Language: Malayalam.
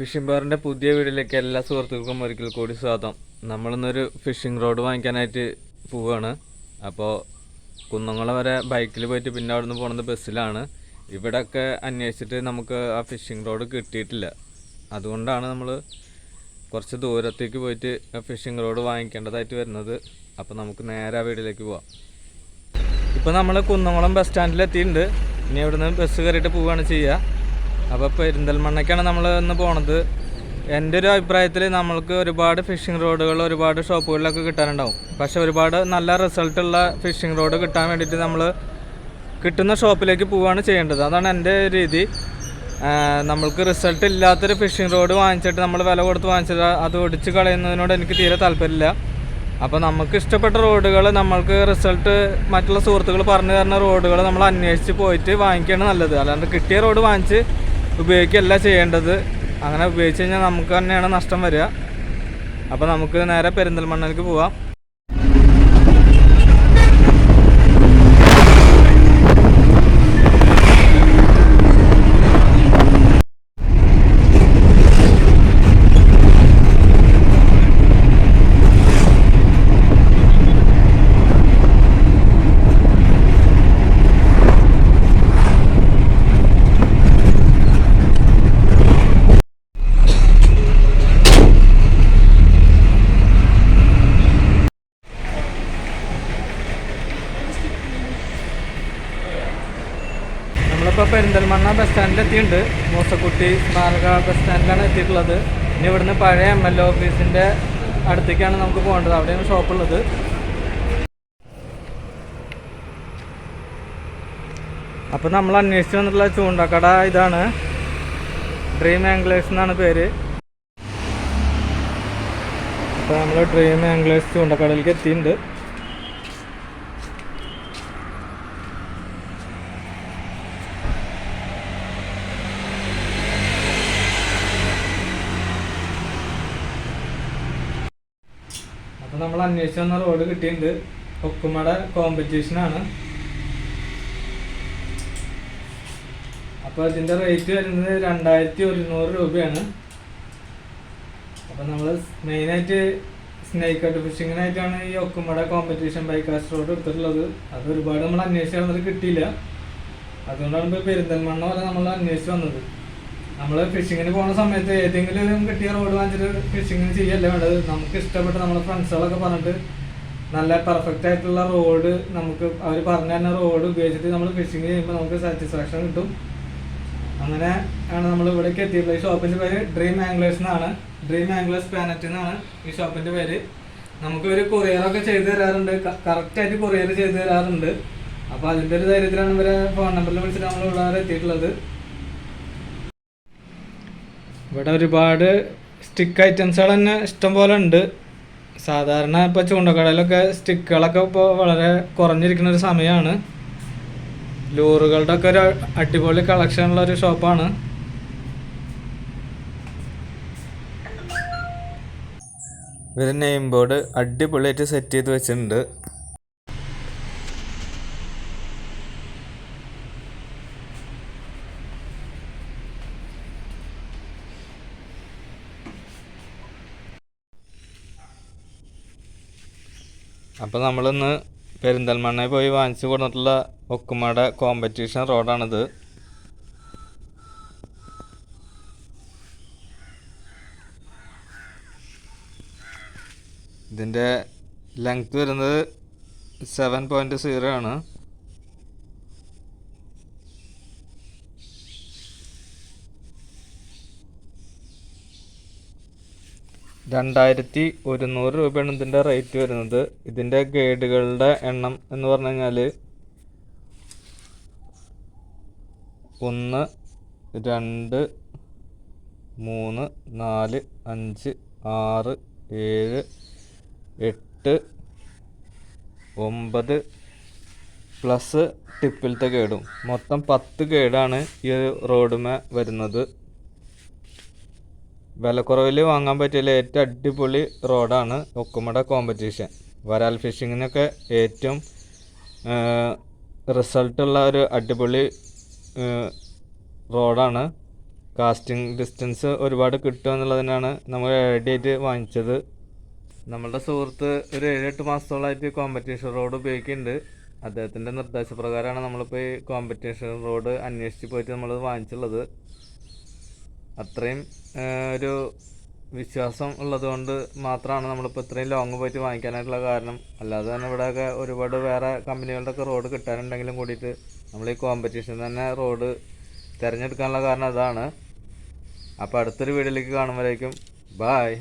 ഫിഷിംഗ് ബാറിന്റെ പുതിയ വീഡിയോയിലേക്ക് എല്ലാ സുഹൃത്തുക്കൾക്കും ഒരിക്കൽ കൂടി സ്വാഗതം. നമ്മളിന്നൊരു ഫിഷിംഗ് റോഡ് വാങ്ങിക്കാനായിട്ട് പോവുകയാണ് അപ്പോൾ കുന്നംകുളം വരെ ബൈക്കിൽ പോയിട്ട് പിന്നെ അവിടെ നിന്ന് പോകുന്നത് ബസ്സിലാണ്. ഇവിടെയൊക്കെ അന്വേഷിച്ചിട്ട് നമുക്ക് ആ ഫിഷിംഗ് റോഡ് കിട്ടിയിട്ടില്ല. അതുകൊണ്ടാണ് നമ്മൾ കുറച്ച് ദൂരത്തേക്ക് പോയിട്ട് ആ ഫിഷിംഗ് റോഡ് വാങ്ങിക്കേണ്ടതായിട്ട് വരുന്നത്. അപ്പോൾ നമുക്ക് നേരെ ആ വീടിലേക്ക് പോവാം. ഇപ്പോൾ നമ്മൾ കുന്നംകുളം ബസ് സ്റ്റാൻഡിൽ എത്തിയിട്ടുണ്ട് ഇനി ഇവിടുന്ന് ബസ് കയറിയിട്ട് പോവുകയാണ് ചെയ്യുക അപ്പോൾ പെരിന്തൽമണ്ണയ്ക്കാണ് നമ്മൾ ഇന്ന് പോണത്. എന്റെ ഒരു അഭിപ്രായത്തിൽ നമ്മൾക്ക് ഒരുപാട് ഫിഷിംഗ് റോഡുകൾ ഒരുപാട് ഷോപ്പുകളിലൊക്കെ കിട്ടാനുണ്ടാവും. പക്ഷേ ഒരുപാട് നല്ല റിസൾട്ടുള്ള ഫിഷിംഗ് റോഡ് കിട്ടാൻ വേണ്ടിയിട്ട് നമ്മൾ കിട്ടുന്ന ഷോപ്പിലേക്ക് പോവുകയാണ് ചെയ്യേണ്ടത്. അതാണ് എന്റെ രീതി. നമ്മൾക്ക് റിസൾട്ട് ഇല്ലാത്തൊരു ഫിഷിംഗ് റോഡ് വാങ്ങിച്ചിട്ട് നമ്മൾ വില കൊടുത്ത് വാങ്ങിച്ചിട്ട് അത് ഒടിച്ച് കളയുന്നതിനോട് എനിക്ക് തീരെ താല്പര്യമില്ല. അപ്പോൾ നമുക്ക് ഇഷ്ടപ്പെട്ട റോഡുകൾ നമ്മൾക്ക് റിസൾട്ട് മറ്റുള്ള സുഹൃത്തുക്കൾ പറഞ്ഞു തരുന്ന റോഡുകൾ നമ്മൾ അന്വേഷിച്ച് പോയിട്ട് വാങ്ങിക്കുകയാണ് നല്ലത്. അല്ലാണ്ട് കിട്ടിയ റോഡ് വാങ്ങിച്ച് ഉപയോഗിക്കുകയല്ല ചെയ്യേണ്ടത്. അങ്ങനെ ഉപയോഗിച്ച് കഴിഞ്ഞാൽ നമുക്ക് തന്നെയാണ് നഷ്ടം വരിക. അപ്പോൾ നമുക്ക് നേരെ പെരിന്തൽമണ്ണയിലേക്ക് പോവാം. നമ്മളിപ്പോൾ പെരിന്തൽമണ്ണ ബസ് സ്റ്റാൻഡിൽ എത്തിയിട്ടുണ്ട്. മൂസക്കുട്ടി സ്മാരക ബസ് സ്റ്റാൻഡിലാണ് എത്തിയിട്ടുള്ളത്. ഇനി ഇവിടുന്ന് പഴയ എം എൽ എ ഓഫീസിന്റെ അടുത്തേക്കാണ് നമുക്ക് പോകേണ്ടത്. അവിടെയാണ് ഷോപ്പുള്ളത് അപ്പോൾ നമ്മൾ അന്വേഷിച്ച് വന്നിട്ടുള്ള ചൂണ്ടക്കട ഇതാണ്. ഡ്രീം ആംഗ്ലേഴ്സ് എന്നാണ് പേര്. അപ്പോൾ നമ്മൾ ഡ്രീം ആംഗ്ലേഴ്സ് ചൂണ്ടക്കടയിലേക്ക് എത്തിയിട്ടുണ്ട്. അപ്പോൾ നമ്മൾ അന്വേഷിച്ച് വന്ന റോഡ് കിട്ടിയിട്ടുണ്ട്. ഒക്കുമട കോമ്പറ്റീഷനാണ് അപ്പോൾ ഇതിന്റെ റേറ്റ് വരുന്നത് രണ്ടായിരത്തി ഒരുന്നൂറ് രൂപയാണ് അപ്പോൾ നമ്മൾ മെയിനായിട്ട് സ്നേക്ക് കട്ട് ഫിഷിങ്ങിനായിട്ടാണ് ഈ ഒക്കുമട കോമ്പറ്റീഷൻ ബൈക്കാസ് റോഡ് എടുത്തിട്ടുള്ളത്. അത് ഒരുപാട് നമ്മൾ അന്വേഷിച്ച് നടന്നിട്ട് കിട്ടിയില്ല. അതുകൊണ്ടാണ് ഇപ്പോൾ പെരിന്തൽമണ്ണ വരെ നമ്മൾ അന്വേഷിച്ച് വന്നത്. നമ്മൾ ഫിഷിങ്ങിന് പോകുന്ന സമയത്ത് ഏതെങ്കിലും കിട്ടിയ റോഡ് വാങ്ങിച്ചിട്ട് ഫിഷിങ്ങിന് ചെയ്യല്ല വേണ്ടത്? നമുക്ക് ഇഷ്ടപ്പെട്ട നമ്മുടെ ഫ്രണ്ട്സുകളൊക്കെ പറഞ്ഞിട്ട് നല്ല പെർഫെക്റ്റ് ആയിട്ടുള്ള റോഡ് നമുക്ക് അവർ പറഞ്ഞു തരുന്ന റോഡ് ഉപയോഗിച്ചിട്ട് നമ്മൾ ഫിഷിങ് ചെയ്യുമ്പോൾ നമുക്ക് സാറ്റിസ്ഫാക്ഷൻ കിട്ടും. അങ്ങനെ ആണ് നമ്മൾ ഇവിടേക്ക് എത്തിയിട്ടുള്ളത്. ഈ ഷോപ്പിന്റെ പേര് ഡ്രീം ആംഗ്ലേഴ്സ് എന്നാണ്. ഡ്രീം ആംഗ്ലേഴ്സ് പ്ലാനറ്റ് എന്നാണ് ഈ ഷോപ്പിന്റെ പേര്. നമുക്ക് ഒരു കൊറിയറൊക്കെ ചെയ്തു തരാറുണ്ട്. കറക്റ്റ് ആയിട്ട് കൊറിയർ ചെയ്തു തരാറുണ്ട്. അപ്പൊ അതിന്റെ ഒരു ധൈര്യത്തിലാണ് ഇവരെ ഫോൺ നമ്പറിൽ വിളിച്ചിട്ട് നമ്മൾ ഇവിടെ എത്തിയിട്ടുള്ളത്. ഇവിടെ ഒരുപാട് സ്റ്റിക്ക് ഐറ്റംസുകൾ തന്നെ ഇഷ്ടം പോലെ ഉണ്ട്. സാധാരണ ഇപ്പോൾ ചൂണ്ടക്കടയിലൊക്കെ സ്റ്റിക്കുകളൊക്കെ ഇപ്പോൾ വളരെ കുറഞ്ഞിരിക്കുന്ന ഒരു സമയമാണ് ലൂറുകളുടെ ഒക്കെ ഒരു അടിപൊളി കളക്ഷൻ ഉള്ള ഒരു ഷോപ്പാണ് ഇവർ നെയിം ബോർഡ് അടിപൊളിയായിട്ട് സെറ്റ് ചെയ്ത് വെച്ചിട്ടുണ്ട്. അപ്പോൾ നമ്മളിന്ന് പെരിന്തൽമണ്ണയിൽ പോയി വാങ്ങിച്ചു കൊടുത്തിട്ടുള്ള ഒക്കുമട കോമ്പറ്റീഷൻ റോഡാണിത് ഇതിന്റെ ലെങ്ത് വരുന്നത് സെവൻ പോയിന്റ് സീറോ ആണ്. രണ്ടായിരത്തി ഒരുന്നൂറ് രൂപയാണ് ഇതിന്റെ റേറ്റ് വരുന്നത്. ഇതിന്റെ ഗൈഡുകളുടെ എണ്ണം എന്ന് പറഞ്ഞു കഴിഞ്ഞാൽ ഒന്ന് രണ്ട് മൂന്ന് നാല് അഞ്ച് ആറ് ഏഴ് എട്ട് ഒമ്പത് പ്ലസ് ടിപ്പിലത്തെ ഗൈഡും മൊത്തം പത്ത് ഗൈഡാണ് ഈ റോഡുമേ വരുന്നത്. വിലക്കുറവിൽ വാങ്ങാൻ പറ്റിയ ഏറ്റവും അടിപൊളി റോഡാണ് ഒക്കുമട കോമ്പറ്റീഷൻ വരാൽ ഫിഷിങ്ങിനൊക്കെ ഏറ്റവും റിസൾട്ടുള്ള ഒരു അടിപൊളി റോഡാണ്. കാസ്റ്റിംഗ് ഡിസ്റ്റൻസ് ഒരുപാട് കിട്ടും എന്നുള്ളതിനാണ് നമ്മൾ റെഡി വാങ്ങിച്ചത്. നമ്മളുടെ സുഹൃത്ത് ഒരു ഏഴെട്ട് മാസത്തോളമായിട്ട് കോമ്പറ്റീഷൻ റോഡ് ഉപയോഗിക്കുന്നുണ്ട്. അദ്ദേഹത്തിന്റെ നിർദ്ദേശപ്രകാരമാണ് നമ്മളിപ്പോൾ ഈ കോമ്പറ്റീഷൻ റോഡ് അന്വേഷിച്ച് പോയിട്ട് നമ്മൾ വാങ്ങിച്ചുള്ളത്. അത്രയും ഒരു വിശ്വാസം ഉള്ളതുകൊണ്ട് മാത്രമാണ് നമ്മളിപ്പോൾ ഇത്രയും ലോങ് പോയിട്ട് വാങ്ങിക്കാനായിട്ടുള്ള കാരണം. അല്ലാതെ തന്നെ ഇവിടെയൊക്കെ ഒരുപാട് വേറെ കമ്പനികളുടെ ഒക്കെ റോഡ് കിട്ടാനുണ്ടെങ്കിലും കൂടിയിട്ട് നമ്മൾ ഈ കോമ്പറ്റീഷൻ തന്നെ റോഡ് തിരഞ്ഞെടുക്കാനുള്ള കാരണം അതാണ്. അപ്പോൾ അടുത്തൊരു വീഡിയോയിലേക്ക് കാണുമ്പോഴേക്കും ബായ്